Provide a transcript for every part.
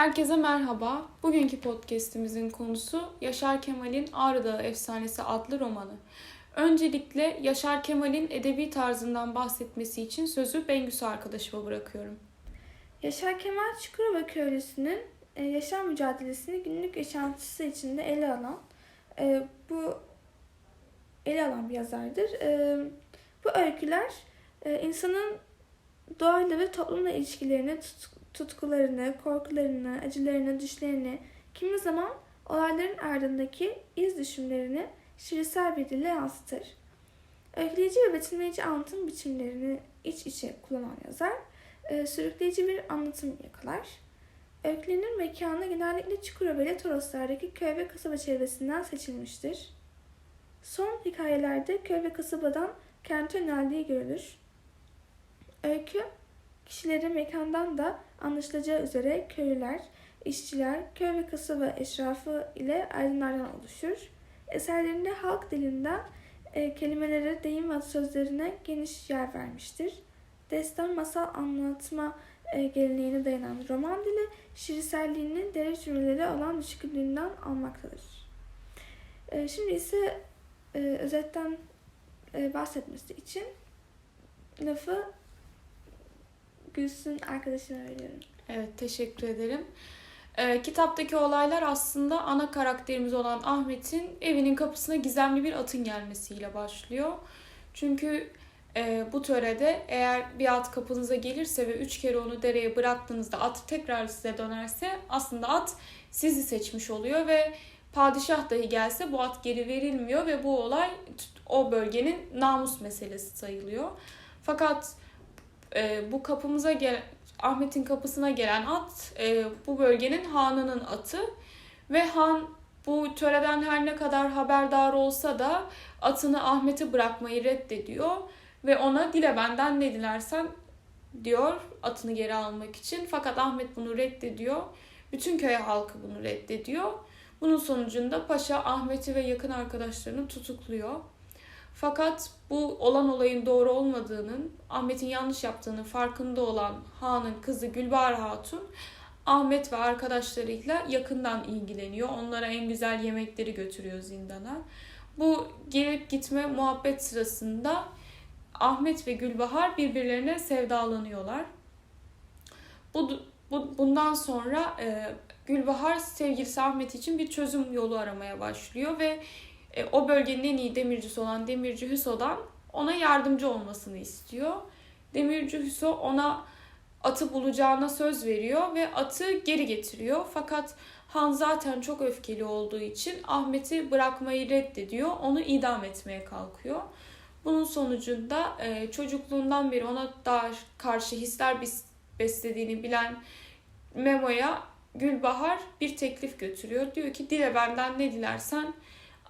Herkese merhaba. Bugünkü podcast'imizin konusu Yaşar Kemal'in Ağrı Dağı Efsanesi adlı romanı. Öncelikle Yaşar Kemal'in edebi tarzından bahsetmesi için sözü Bengüsü arkadaşıma bırakıyorum. Yaşar Kemal Çukurova köylüsünün e, yaşam mücadelesini günlük yaşantısı içinde ele alan e, bu ele alan bir yazardır. E, bu öyküler insanın doğayla ve toplumla ilişkilerini, tutkularını, korkularını, acılarını, düşlerini, kimi zaman olayların ardındaki iz düşümlerini şiirsel bir dille yansıtır. Öyküleyici ve betimleyici anlatım biçimlerini iç içe kullanan yazar, e, sürükleyici bir anlatım yakalar. Öykülerinin mekanı genellikle Çukurova ile Toroslar'daki köy ve kasaba çevresinden seçilmiştir. Son hikayelerde köy ve kasabadan kente yöneldiği görülür. Öykü, kişilerin mekandan da anlaşılacağı üzere köylüler, işçiler, köy ve kasaba eşrafı ile aydınlardan oluşur. Eserlerinde halk dilinden e, kelimelere, deyim ve sözlerine geniş yer vermiştir. Destan, masal anlatma e, geleneğine dayanan roman dili, şiirselliğinin dere cümleleri olan düşkünlüğünden almaktadır. E, şimdi ise e, özetten e, bahsetmesi için lafı Gülsün arkadaşıma veriyorum. Evet, teşekkür ederim. Ee, kitaptaki olaylar aslında ana karakterimiz olan Ahmet'in evinin kapısına gizemli bir atın gelmesiyle başlıyor. Çünkü e, bu törede eğer bir at kapınıza gelirse ve üç kere onu dereye bıraktığınızda at tekrar size dönerse aslında at sizi seçmiş oluyor ve padişah dahi gelse bu at geri verilmiyor ve bu olay o bölgenin namus meselesi sayılıyor. Fakat e, bu kapımıza gel Ahmet'in kapısına gelen at e, bu bölgenin hanının atı ve han bu töreden her ne kadar haberdar olsa da atını Ahmet'e bırakmayı reddediyor ve ona dile benden ne dilersen diyor atını geri almak için fakat Ahmet bunu reddediyor. Bütün köy halkı bunu reddediyor. Bunun sonucunda paşa Ahmet'i ve yakın arkadaşlarını tutukluyor. Fakat bu olan olayın doğru olmadığının, Ahmet'in yanlış yaptığının farkında olan Han'ın kızı Gülbahar Hatun, Ahmet ve arkadaşlarıyla yakından ilgileniyor. Onlara en güzel yemekleri götürüyor zindana. Bu gelip gitme muhabbet sırasında Ahmet ve Gülbahar birbirlerine sevdalanıyorlar. Bu, bu bundan sonra e, Gülbahar sevgilisi Ahmet için bir çözüm yolu aramaya başlıyor ve e, o bölgenin en iyi demircisi olan Demirci Hüso'dan ona yardımcı olmasını istiyor. Demirci Hüso ona atı bulacağına söz veriyor ve atı geri getiriyor. Fakat Han zaten çok öfkeli olduğu için Ahmet'i bırakmayı reddediyor. Onu idam etmeye kalkıyor. Bunun sonucunda e, çocukluğundan beri ona daha karşı hisler beslediğini bilen Memo'ya Gülbahar bir teklif götürüyor. Diyor ki dile benden ne dilersen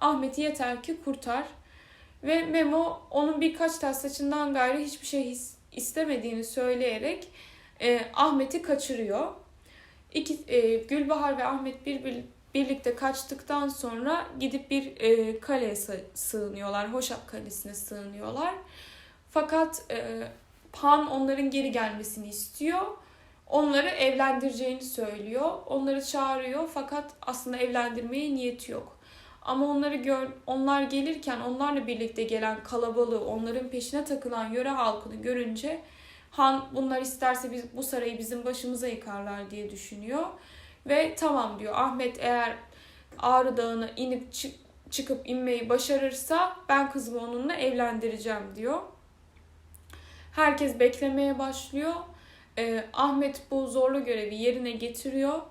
Ahmet'i yeter ki kurtar. Ve Memo onun birkaç tel saçından gayrı hiçbir şey his, istemediğini söyleyerek e, Ahmet'i kaçırıyor. İki, e, Gülbahar ve Ahmet bir, bir birlikte kaçtıktan sonra gidip bir e, kaleye sı- sığınıyorlar. Hoşap Kalesi'ne sığınıyorlar. Fakat e, Han onların geri gelmesini istiyor. Onları evlendireceğini söylüyor. Onları çağırıyor fakat aslında evlendirmeye niyeti yok. Ama onları gör, onlar gelirken onlarla birlikte gelen kalabalığı, onların peşine takılan yöre halkını görünce Han bunlar isterse biz bu sarayı bizim başımıza yıkarlar diye düşünüyor. Ve tamam diyor Ahmet eğer Ağrı Dağı'na inip çık, çıkıp inmeyi başarırsa ben kızımı onunla evlendireceğim diyor. Herkes beklemeye başlıyor. Ee, Ahmet bu zorlu görevi yerine getiriyor.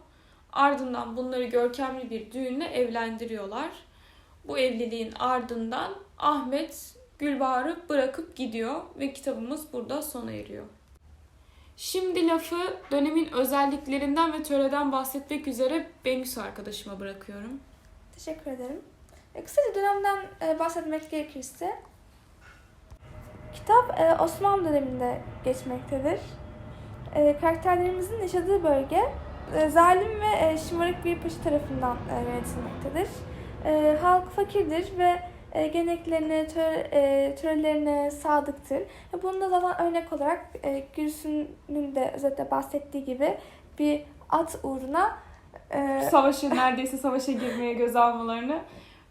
Ardından bunları görkemli bir düğünle evlendiriyorlar. Bu evliliğin ardından Ahmet Gülbahar'ı bırakıp gidiyor ve kitabımız burada sona eriyor. Şimdi lafı dönemin özelliklerinden ve töreden bahsetmek üzere Bengüsü arkadaşıma bırakıyorum. Teşekkür ederim. E, kısaca dönemden e, bahsetmek gerekirse kitap e, Osmanlı döneminde geçmektedir. Karakterlerimizin yaşadığı bölge zalim ve e, şımarık bir paşa tarafından e, yönetilmektedir. E, halk fakirdir ve geleneklerine, töre, törelerine sadıktır. E, Bunda zaten örnek olarak Gülsün'ün de özetle bahsettiği gibi bir at uğruna Savaşı neredeyse savaşa girmeye göz almalarını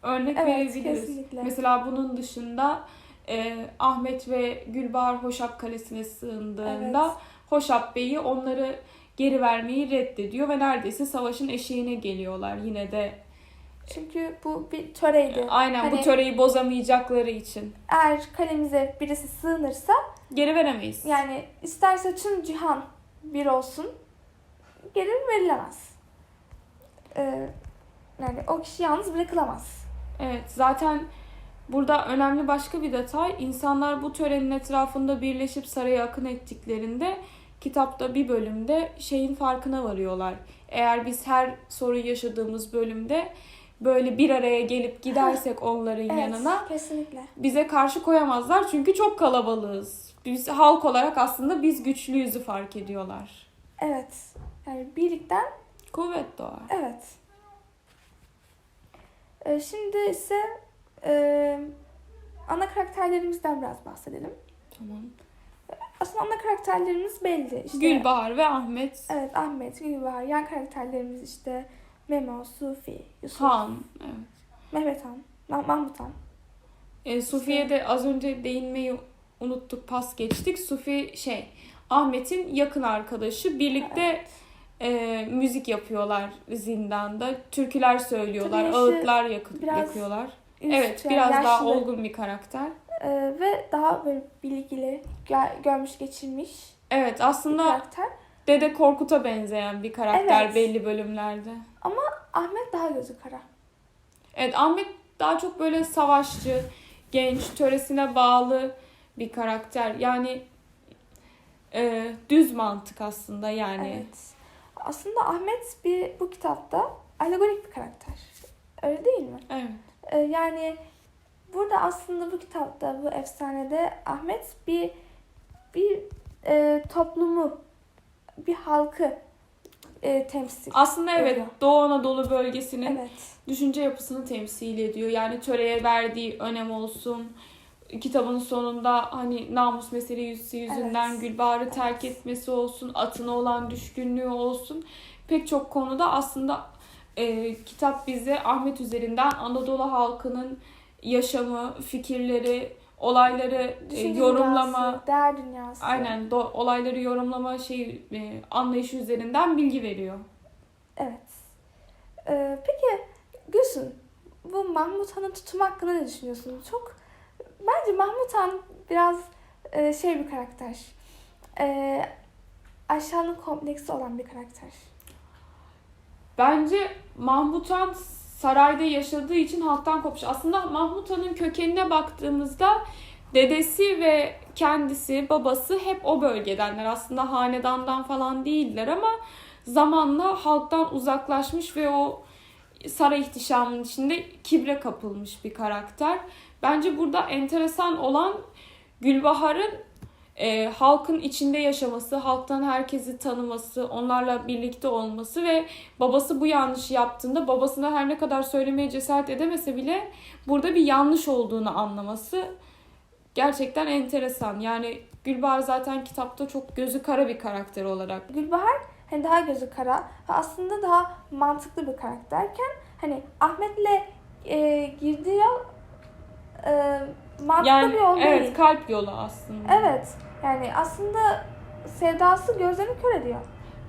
örnek evet verebiliriz. kesinlikle. Mesela bunun dışında e, Ahmet ve Gülbahar Hoşap Kalesi'ne sığındığında Evet. Hoşap Bey'i onları geri vermeyi reddediyor ve neredeyse savaşın eşiğine geliyorlar yine de. Çünkü bu bir töreydi. Aynen bu Hani- töreyi bozamayacakları için. Eğer kalemize birisi sığınırsa Geri veremeyiz. yani isterse tüm cihan bir olsun geri verilemez. Ee, yani o kişi yalnız bırakılamaz. Evet zaten burada önemli başka bir detay insanlar bu törenin etrafında birleşip saraya akın ettiklerinde kitapta bir bölümde şeyin farkına varıyorlar. Eğer biz her sorun yaşadığımız bölümde böyle bir araya gelip gidersek onların Evet, yanına kesinlikle. bize karşı koyamazlar çünkü çok kalabalığız. Biz halk olarak aslında biz güçlüyüzü fark ediyorlar. Evet. Yani birlikten Kuvvet doğar. evet. Ee, şimdi ise e, ana karakterlerimizden biraz bahsedelim. Tamam. Aslında ana karakterlerimiz belli. İşte, Gülbahar ve Ahmet Evet Ahmet, Gülbahar. Yan karakterlerimiz işte Memo, Sufi, Yusuf, Han. Evet. Mehmet Han, Mah- Mahmut Han. E, Sufi'ye de az önce değinmeyi unuttuk, pas geçtik. Sufi şey, Ahmet'in yakın arkadaşı. Birlikte e, müzik yapıyorlar zindanda. Türküler söylüyorlar, Tabii ağıtlar yakı- biraz yakıyorlar. Evet, yani biraz daha olgun bir karakter. E, ve daha böyle bilgili, gö- görmüş geçirmiş Evet, bir aslında karakter. Dede Korkut'a benzeyen bir karakter Evet. belli bölümlerde. Ahmet daha gözü kara. Evet, Ahmet daha çok böyle savaşçı, genç, töresine bağlı bir karakter. Yani e, düz mantık aslında yani. Evet. Aslında Ahmet bir bu kitapta alegorik bir karakter. Öyle değil mi? Evet. Ee, yani burada aslında bu kitapta, bu efsanede Ahmet bir bir e, toplumu, bir halkı e, temsil. Aslında evet Ediyor. Doğu Anadolu bölgesinin Evet. düşünce yapısını temsil ediyor. Yani töreye verdiği önem olsun. Kitabın sonunda hani namus meselesi yüzünden Evet. Gülbahar'ı terk etmesi olsun, atına olan düşkünlüğü olsun. Pek çok konuda aslında e, kitap bize Ahmet üzerinden Anadolu halkının yaşamı, fikirleri, olayları e, Düşünce yorumlama, dünyası, değer dünyası. aynen do- olayları yorumlama şey e, anlayışı üzerinden bilgi veriyor. Evet. Ee, peki Gülsün, bu Mahmut Han'ın tutumu hakkında ne düşünüyorsun? Çok bence Mahmut Han biraz e, şey bir karakter. E, aşağılık kompleksi olan bir karakter. Bence Mahmut Han sarayda yaşadığı için halktan kopmuş. Aslında Mahmut Han'ın kökenine baktığımızda dedesi ve kendisi, babası hep o bölgedenler. Aslında hanedandan falan değiller ama zamanla halktan uzaklaşmış ve o saray ihtişamının içinde kibre kapılmış bir karakter. Bence burada enteresan olan Gülbahar'ın e, halkın içinde yaşaması, halktan herkesi tanıması, onlarla birlikte olması ve babası bu yanlışı yaptığında babasına her ne kadar söylemeye cesaret edemese bile burada bir yanlış olduğunu anlaması gerçekten enteresan. Yani Gülbahar zaten kitapta çok gözü kara bir karakter olarak. Gülbahar hani daha gözü kara ve aslında daha mantıklı bir karakterken hani Ahmet'le e, girdiği yol e, mantıklı Yani bir yol evet değil. kalp yolu aslında. Evet. Yani aslında sevdası gözlerini kör ediyor.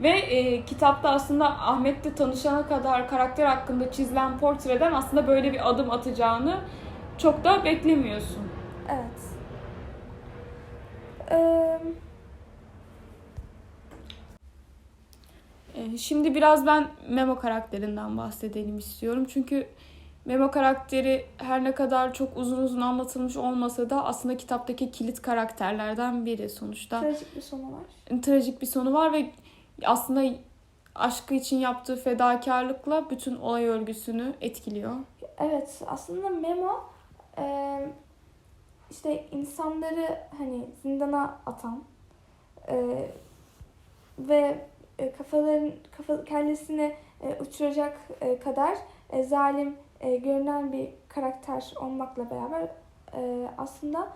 Ve e, kitapta aslında Ahmet'le tanışana kadar karakter hakkında çizilen portreden aslında böyle bir adım atacağını çok da beklemiyorsun. Evet. Ee, Şimdi biraz ben Memo karakterinden bahsedelim istiyorum. Çünkü Memo karakteri her ne kadar çok uzun uzun anlatılmış olmasa da aslında kitaptaki kilit karakterlerden biri sonuçta. trajik bir sonu var. Trajik bir sonu var ve aslında aşkı için yaptığı fedakarlıkla bütün olay örgüsünü etkiliyor. Evet aslında Memo e, işte insanları hani zindana atan e, ve e, kafaların kafa kellesini e, uçuracak e, kadar e, zalim e, görünen bir karakter olmakla beraber e, aslında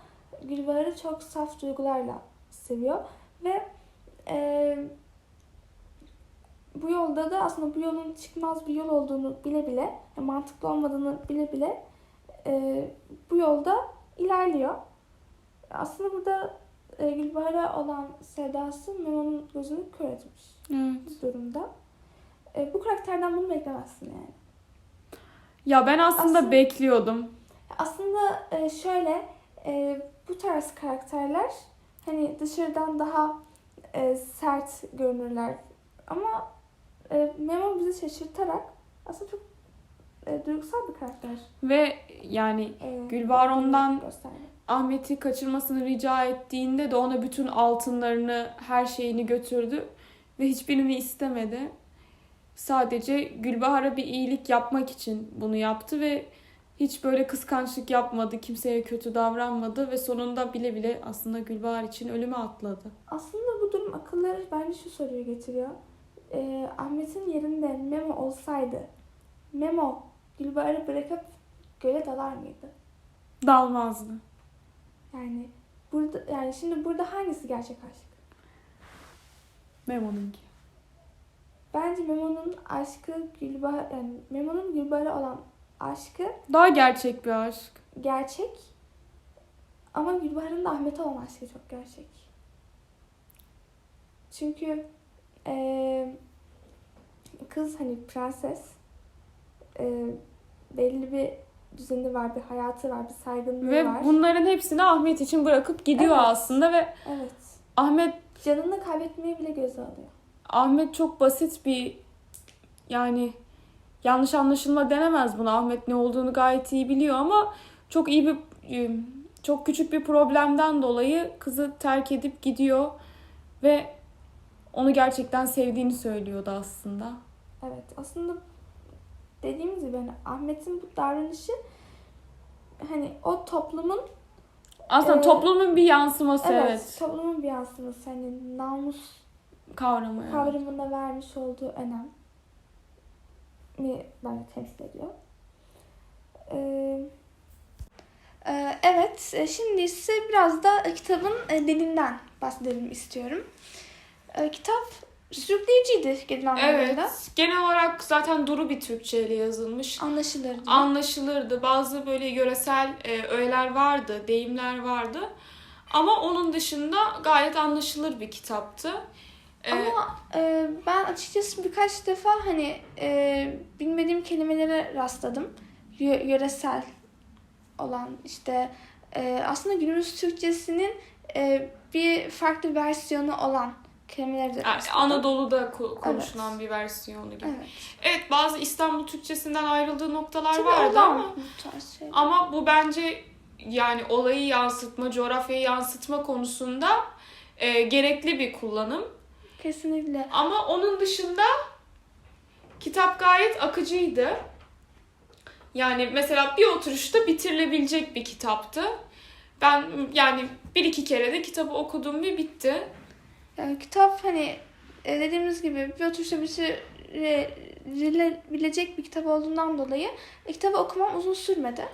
Gülbahar'ı çok saf duygularla seviyor ve e, bu yolda da aslında bu yolun çıkmaz bir yol olduğunu bile bile, yani mantıklı olmadığını bile bile e, bu yolda ilerliyor. Aslında burada e, Gülbahar'a olan sevdası Memo'nun gözünü kör etmiş Evet. durumda. E, bu karakterden bunu beklemezsin yani. Ya ben aslında, Aslında- bekliyordum. Aslında e, şöyle e, bu tarz karakterler hani dışarıdan daha e, sert görünürler ama Memo bizi şaşırtarak aslında çok duygusal bir karakter. Ve yani E, Gülbahar ondan-. Ahmet'i kaçırmasını rica ettiğinde de ona bütün altınlarını, her şeyini götürdü ve hiçbirini istemedi. Sadece Gülbahar'a bir iyilik yapmak için bunu yaptı ve hiç böyle kıskançlık yapmadı, kimseye kötü davranmadı ve sonunda bile bile aslında Gülbahar için ölüme atladı. Aslında bu durum akılları bence şu soruyu getiriyor. E, Ahmet'in yerinde Memo olsaydı Memo Gülbahar'ı bırakıp göle dalar mıydı? Dalmazdı. Yani burada yani şimdi burada hangisi gerçek aşk? Memo'nunki. Bence Memo'nun aşkı Gülbahar yani Memo'nun Gülbahar'a olan aşkı Daha gerçek bir aşk. gerçek ama Gülbahar'ın da Ahmet'e olan aşkı çok gerçek. Çünkü eee, kız hani prenses eee, belli bir düzeni var, bir hayatı var, bir saygınlığı Ve var. bunların hepsini Ahmet için bırakıp gidiyor Evet. aslında ve Evet. Ahmet Canını kaybetmeyi bile göze alıyor. Ahmet çok basit bir yani yanlış anlaşılma denemez buna. Ahmet ne olduğunu gayet iyi biliyor ama çok iyi bir e, çok küçük bir problemden dolayı kızı terk edip gidiyor ve onu gerçekten sevdiğini söylüyordu aslında. Evet aslında dediğimiz gibi hani Ahmet'in bu davranışı hani o toplumun Aslında Ee, toplumun bir yansıması evet, evet, toplumun bir yansıması hani namus kavramı. evet. kavramına vermiş olduğu önem mi bence temsil ediyor. Ee, e, evet, e, şimdi ise biraz da e, kitabın dilinden bahsedelim istiyorum. Kitap sürükleyiciydi genel anlamda. Evet. Genel olarak zaten duru bir Türkçe ile yazılmış. Anlaşılır. anlaşılırdı. Bazı böyle yöresel e, öğeler vardı, deyimler vardı. Ama onun dışında gayet anlaşılır bir kitaptı. Ama e, ben açıkçası birkaç defa hani e, bilmediğim kelimelere rastladım. Yö- yöresel olan işte e, aslında günümüz Türkçesinin e, bir farklı versiyonu olan kelimeleri de rastladım. Anadolu'da ko- konuşulan bir versiyonu gibi. Evet. Evet bazı İstanbul Türkçesinden ayrıldığı noktalar Tabii vardı ama bu tarz şey. ama bu bence yani olayı yansıtma, coğrafyayı yansıtma konusunda e, gerekli bir kullanım. Kesinlikle. Ama onun dışında kitap gayet akıcıydı. Yani mesela bir oturuşta bitirilebilecek bir kitaptı. Ben yani bir iki kere de kitabı okudum ve bitti. Yani kitap hani e, dediğimiz gibi bir oturuşta bitirilebilecek bir kitap olduğundan dolayı e, kitabı okumam uzun sürmedi.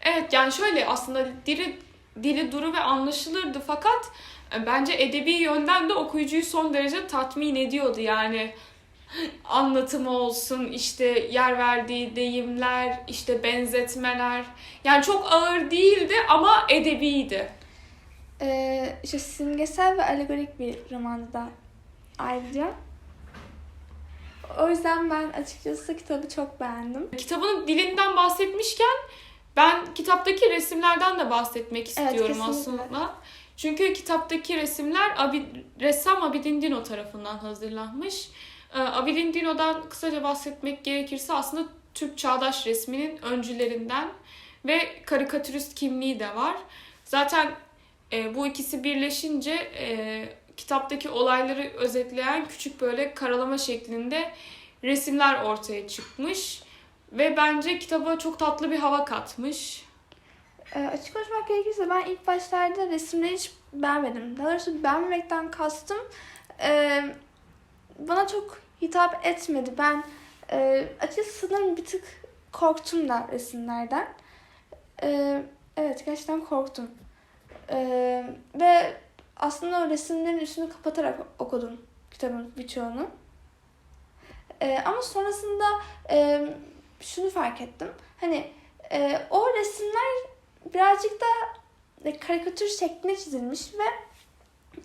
Evet yani şöyle aslında dili, dili duru ve anlaşılırdı fakat bence edebi yönden de okuyucuyu son derece tatmin ediyordu. Yani anlatımı olsun, işte yer verdiği deyimler, işte benzetmeler. Yani çok ağır değildi ama edebiydi. Ee, işte simgesel ve alegorik bir romandı da ayrıca. O yüzden ben açıkçası kitabı çok beğendim. Kitabın dilinden bahsetmişken ben kitaptaki resimlerden de bahsetmek istiyorum kesinlikle. aslında. Çünkü kitaptaki resimler Abi, ressam Abidin Dino tarafından hazırlanmış. Ee, Abidin Dino'dan kısaca bahsetmek gerekirse aslında Türk çağdaş resminin öncülerinden ve karikatürist kimliği de var. Zaten e, bu ikisi birleşince e, kitaptaki olayları özetleyen küçük böyle karalama şeklinde resimler ortaya çıkmış. Ve bence kitaba çok tatlı bir hava katmış. Ee, açık konuşmak gerekirse ben ilk başlarda resimleri hiç beğenmedim. Daha doğrusu beğenmemekten kastım e, bana çok hitap etmedi. Ben e, açıkçası sanırım bir tık korktum da resimlerden. E, evet gerçekten korktum. E, ve aslında o resimlerin üstünü kapatarak okudum kitabın birçoğunu. E, ama sonrasında e, şunu fark ettim. Hani e, o resimler birazcık da e, karikatür şeklinde çizilmiş ve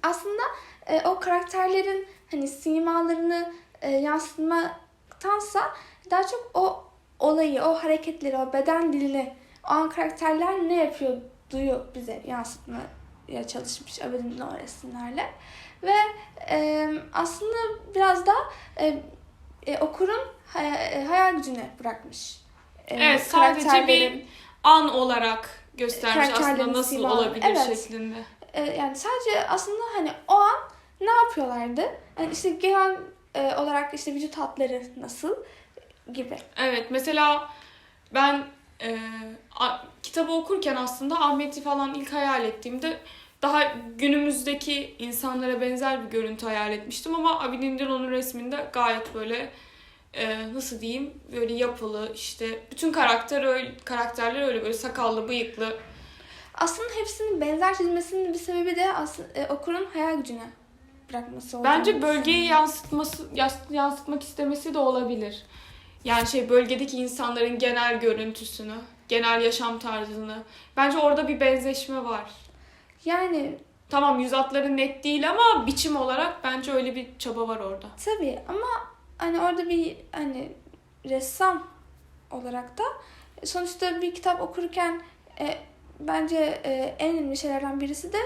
aslında e, o karakterlerin hani simalarını e, yansıtmaktansa daha çok o olayı, o hareketleri, o beden dilini, o an karakterler ne yapıyor duyu bize yansıtmaya çalışmış Abedin'in o resimlerle. Ve e, aslında biraz da e, e, okurun hay- e, hayal gücüne bırakmış. E, Evet, sadece bir an olarak göstermiş aslında nasıl simaları. olabilir Evet. şeklinde. E, yani sadece aslında hani o an ne yapıyorlardı? Yani işte genel e, olarak işte vücut hatları nasıl gibi. Evet mesela ben e, a- kitabı okurken aslında Ahmet'i falan ilk hayal ettiğimde daha günümüzdeki insanlara benzer bir görüntü hayal etmiştim ama Abidin onun resminde gayet böyle e, nasıl diyeyim böyle yapılı işte bütün karakter öyle, karakterler öyle böyle sakallı bıyıklı Aslında hepsinin benzer çizmesinin bir sebebi de aslında e, okurun hayal gücüne bırakması olduğunu Bence bölgeyi yansıtması yansıtmak istemesi de olabilir. Yani şey bölgedeki insanların genel görüntüsünü, genel yaşam tarzını. Bence orada bir benzeşme var. Yani Tamam yüz hatları net değil ama biçim olarak bence öyle bir çaba var orada. tabii ama hani orada bir hani ressam olarak da sonuçta bir kitap okurken e, bence e, en önemli şeylerden birisi de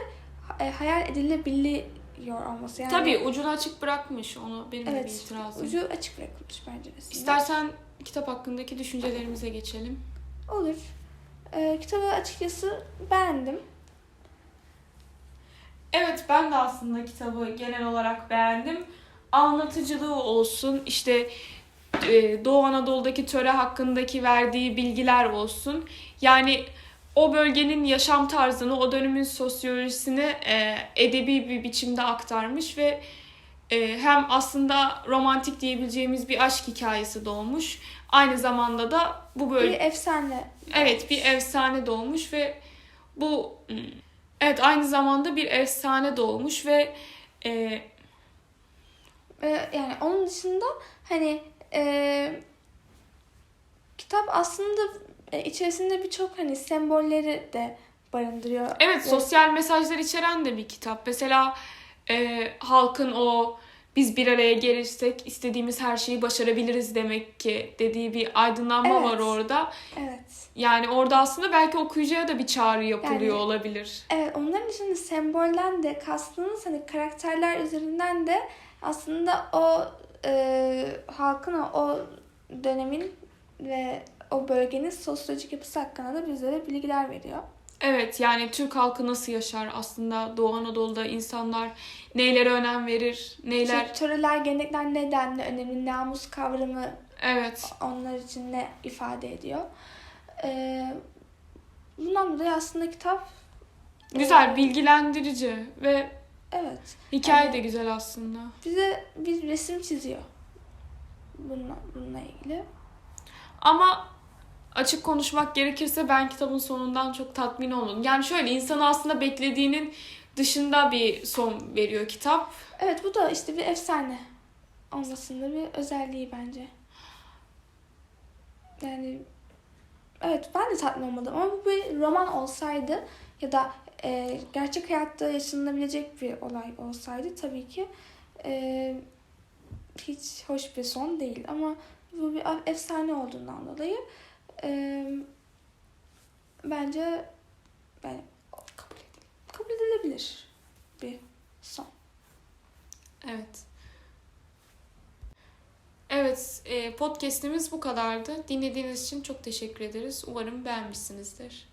e, hayal edilebiliyor olması. Yani, Tabii ucunu açık bırakmış onu benim de bir Evet, itirazım. ucu açık bırakılmış bence resimde. İstersen kitap hakkındaki düşüncelerimize geçelim. Olur. E, kitabı açıkçası beğendim. Evet ben de aslında kitabı genel olarak beğendim. Anlatıcılığı olsun, işte e, Doğu Anadolu'daki töre hakkındaki verdiği bilgiler olsun. Yani o bölgenin yaşam tarzını, o dönemin sosyolojisini e, edebi bir biçimde aktarmış ve e, hem aslında romantik diyebileceğimiz bir aşk hikayesi doğmuş. Aynı zamanda da bu Bir bölge efsane. Evet bir efsane doğmuş ve bu hmm, evet aynı zamanda bir efsane doğmuş ve e, E, yani onun dışında hani e, kitap aslında e, içerisinde birçok hani sembolleri de barındırıyor. evet Ve- sosyal mesajlar içeren de bir kitap. Mesela e, halkın o biz bir araya gelirsek istediğimiz her şeyi başarabiliriz demek ki dediği bir aydınlanma Evet. var orada. Evet. Yani orada aslında belki okuyucuya da bir çağrı yapılıyor Yani- olabilir. Evet onların dışında sembolden de kastınız hani karakterler üzerinden de aslında o e, halkın o, dönemin ve o bölgenin sosyolojik yapısı hakkında da bizlere bilgiler veriyor. Evet yani Türk halkı nasıl yaşar aslında Doğu Anadolu'da insanlar neylere önem verir, neyler... Töreler, gelenekler nedenle önemli, namus kavramı Evet, onlar için ne ifade ediyor. E, bundan dolayı aslında kitap güzel, bilgilendirici ve evet hikaye Evet. de güzel aslında. bize bir resim çiziyor. Bununla, bununla ilgili. Ama açık konuşmak gerekirse ben kitabın sonundan çok tatmin olmadım. Yani şöyle insanı aslında beklediğinin dışında bir son veriyor kitap. Evet bu da işte bir efsane olmasında bir özelliği bence. Yani evet ben de tatmin olmadım ama bu bir roman olsaydı ya da e, gerçek hayatta yaşanılabilecek bir olay olsaydı tabii ki e, hiç hoş bir son değil ama bu bir efsane olduğundan dolayı e, bence yani kabul, kabul edilebilir bir son. Evet. Evet, e, podcast'imiz bu kadardı. Dinlediğiniz için çok teşekkür ederiz. Umarım beğenmişsinizdir.